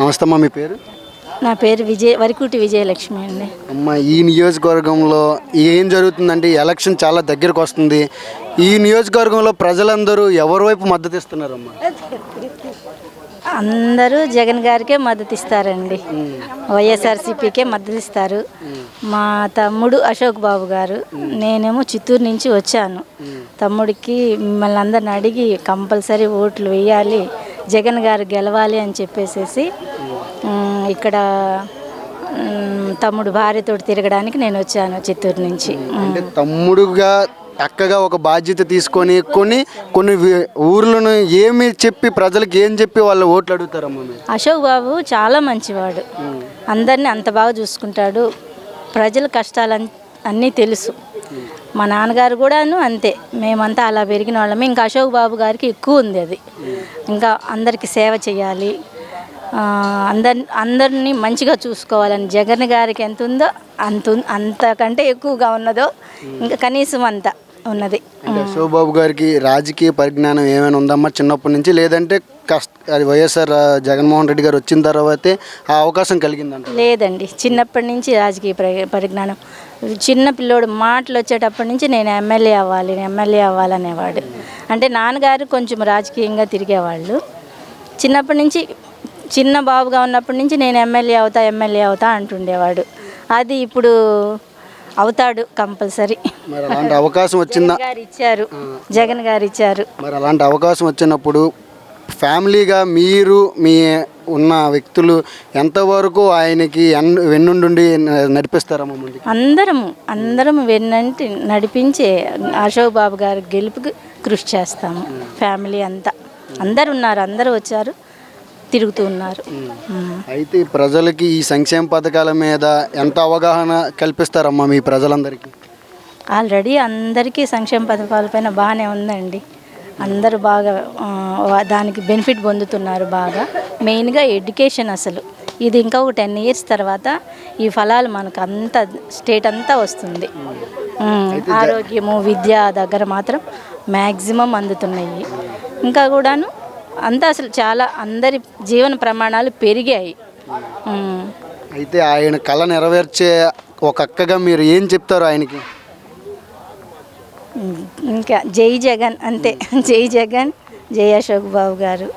నమస్తే అమ్మా మీ పేరు? నా పేరు విజయ వరికుటి విజయలక్ష్మి అండి. అమ్మ ఈ నియోజకవర్గంలో ఏం జరుగుతుందంటే ఎలక్షన్ చాలా దగ్గరకు వస్తుంది. ఈ నియోజకవర్గంలో ప్రజలందరూ ఎవరి వైపు మద్దతు ఇస్తున్నారమ్మా? అందరూ జగన్ గారికే మద్దతు ఇస్తారండి. వైఎస్ఆర్సీపీకే మద్దతు ఇస్తారు. మా తమ్ముడు అశోక్ బాబు గారు నేనేమో చిత్తూరు నుంచి వచ్చాను. తమ్ముడికి మిమ్మల్ని అందరిని అడిగి కంపల్సరీ ఓట్లు వేయాలి. జగన్ గారు గెలవాలి అని చెప్పేసేసి ఇక్కడ తమ్ముడు భార్యతో తిరగడానికి నేను వచ్చాను చిత్తూరు నుంచి. తమ్ముడుగా చక్కగా ఒక బాధ్యత తీసుకొని కొన్ని కొన్ని ఊర్లను ఏమి చెప్పి ప్రజలకు ఏం చెప్పి వాళ్ళ ఓట్లు అడుగుతారమ్మా అశోక్ బాబు చాలా మంచివాడు. అందరినీ అంత బాగా చూసుకుంటాడు. ప్రజల కష్టాలు అన్- అన్నీ తెలుసు. మా నాన్నగారు కూడాను అంతే. మేమంతా అలా పెరిగిన వాళ్ళమే ఇంకా అశోక్ బాబు గారికి ఎక్కువ ఉంది అది. ఇంకా అందరికీ సేవ చేయాలి. అందరి అందరినీ మంచిగా చూసుకోవాలని జగన్ గారికి ఎంత ఉందో అంత అంతకంటే ఎక్కువగా ఉన్నదో ఇంకా కనీసం అంత. ఉన్నది. అంటే గారికి రాజకీయ పరిజ్ఞానం ఏమైనా ఉందమ్మా చిన్నప్పటి నుంచి? లేదంటే కష్ట అది వైఎస్ఆర్ జగన్మోహన్ రెడ్డి గారు వచ్చిన తర్వాతే ఆ అవకాశం కలిగిందంట? లేదండి. చిన్నప్పటి నుంచి రాజకీయ పరి- పరిజ్ఞానం. చిన్న పిల్లోడు మాటలు వచ్చేటప్పటి నుంచి నేను ఎమ్మెల్యే అవ్వాలి నేను ఎమ్మెల్యే అవ్వాలనేవాడు. అంటే నాన్నగారు కొంచెం రాజకీయంగా తిరిగేవాళ్ళు. చిన్నప్పటి నుంచి చిన్న బాబుగా ఉన్నప్పటి నుంచి నేను ఎమ్మెల్యే అవుతా ఎమ్మెల్యే అవుతా అంటుండేవాడు. అది ఇప్పుడు అవుతాడు కంపల్సరీ. మరి అలాంటి అవకాశం వచ్చిందా? గారు ఇచ్చారు. జగన్ గారు ఇచ్చారు. మరి అలాంటి అవకాశం వచ్చినప్పుడు ఫ్యామిలీగా మీరు మీ ఉన్న వ్యక్తులు ఎంతవరకు ఆయనకి ఎన్ వెన్నుండి నడిపిస్తారమ్మా ముందుకు అందరం అందరం వెన్నంటి నడిపించే అశోక్ బాబు గారి గెలుపుకి కృషి చేస్తాము. ఫ్యామిలీ అంతా. అందరు ఉన్నారు అందరూ వచ్చారు. తిరుగుతూ ఉన్నారు. అయితే ప్రజలకి ఈ సంక్షేమ పథకాల మీద ఎంత అవగాహన కల్పిస్తారమ్మా మీ ప్రజలందరికీ? ఆల్రెడీ అందరికీ సంక్షేమ పథకాలపైన బాగానే ఉందండి. అందరూ బాగా దానికి బెనిఫిట్ పొందుతున్నారు బాగా. మెయిన్గా ఎడ్యుకేషన్ అసలు. ఇది ఇంకా ఒక టెన్ ఇయర్స్ తర్వాత ఈ ఫలాలు మనకు అంత స్టేట్ అంతా వస్తుంది. ఆరోగ్యము విద్య దగ్గర మాత్రం మ్యాక్సిమం అందుతున్నాయి. ఇంకా కూడాను అంతా అసలు చాలా అందరి జీవన ప్రమాణాలు పెరిగాయి. అయితే ఆయన కళ నెరవేర్చే ఒక అక్కగా మీరు ఏం చెప్తారు ఆయనకి? ఇంకా జై జగన్ అంతే. జై జగన్ జై అశోక్ బాబు గారు.